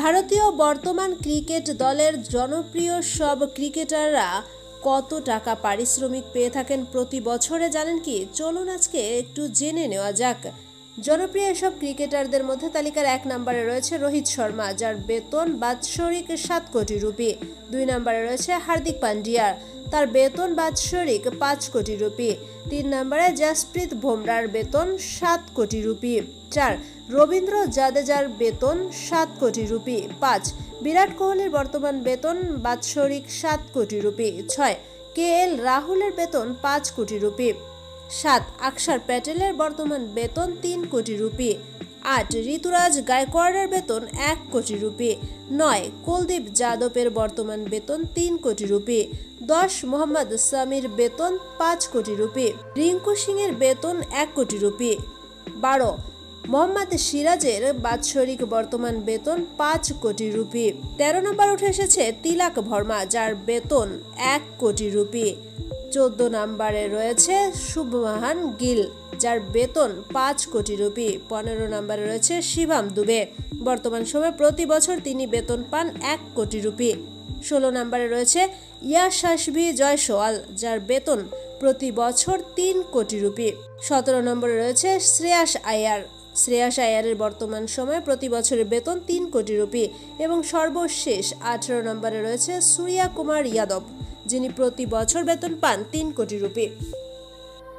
ভারতীয় বর্তমান ক্রিকেট দলের জনপ্রিয় সব ক্রিকেটাররা কত টাকা পারিশ্রমিক পেয়ে থাকেন প্রতি বছরে জানেন কি? চলুন আজকে একটু জেনে নেওয়া যাক। জনপ্রিয় এসব ক্রিকেটারদের মধ্যে তালিকার এক নম্বরে রয়েছে রোহিত শর্মা, যার বেতন বাৎসরিক সাত কোটি রুপি। দুই নম্বরে রয়েছে হার্দিক পান্ডিয়া তার বেতন বাৎসরিক পাঁচ কোটি রুপি। তিন নম্বরে জাসপ্রীত বুমরার বেতন সাত কোটি রুপি। চার, রবীন্দ্র জাদেজার বেতন সাত কোটি রুপি। পাঁচ, বিরাট কোহলির বর্তমান বেতন বাৎসরিক সাত কোটি রুপি। ছয় কে এল রাহুলের বেতন পাঁচ কোটি রুপি। সাত আকসার প্যাটেলের বর্তমান বেতন তিন কোটি রুপি। আট ঋতুরাজ গায়কোয়াড়ের বেতন এক কোটি রুপি, নয় কুলদীপ যাদবের বর্তমান বেতন তিন কোটি রুপি, দশ মোহাম্মদ সামির বেতন পাঁচ কোটি রুপি, রিঙ্কু সিংয়ের বেতন এক কোটি রুপি, বারো মোহাম্মদ সিরাজের বাৎসরিক বর্তমান বেতন পাঁচ কোটি রুপি, তেরো নম্বর উঠে এসেছে তিলাক ভর্মা যার বেতন এক কোটি রুপি চোদ্দ নম্বরে রয়েছে শুভমাহান গিল, যার বেতন পাঁচ কোটি রুপি। পনেরো নম্বরে রয়েছে শিবাম দুবে। বর্তমান সময়ে প্রতি বছর তিনি বেতন পান এক কোটি রুপি। ষোলো নম্বরে রয়েছে ইয়াশাসভি জয়সওয়াল, যার বেতন প্রতি বছর তিন কোটি রুপি। সতেরো নম্বরে রয়েছে শ্রেয়াস আয়ার। শ্রেয়াস আয়ারের বর্তমান সময়ে প্রতি বছরের বেতন তিন কোটি রুপি এবং সর্বশেষ আঠেরো নম্বরে রয়েছে সূর্যা কুমার যাদব যিনি প্রতি বছর বেতন পান তিন কোটি রুপি।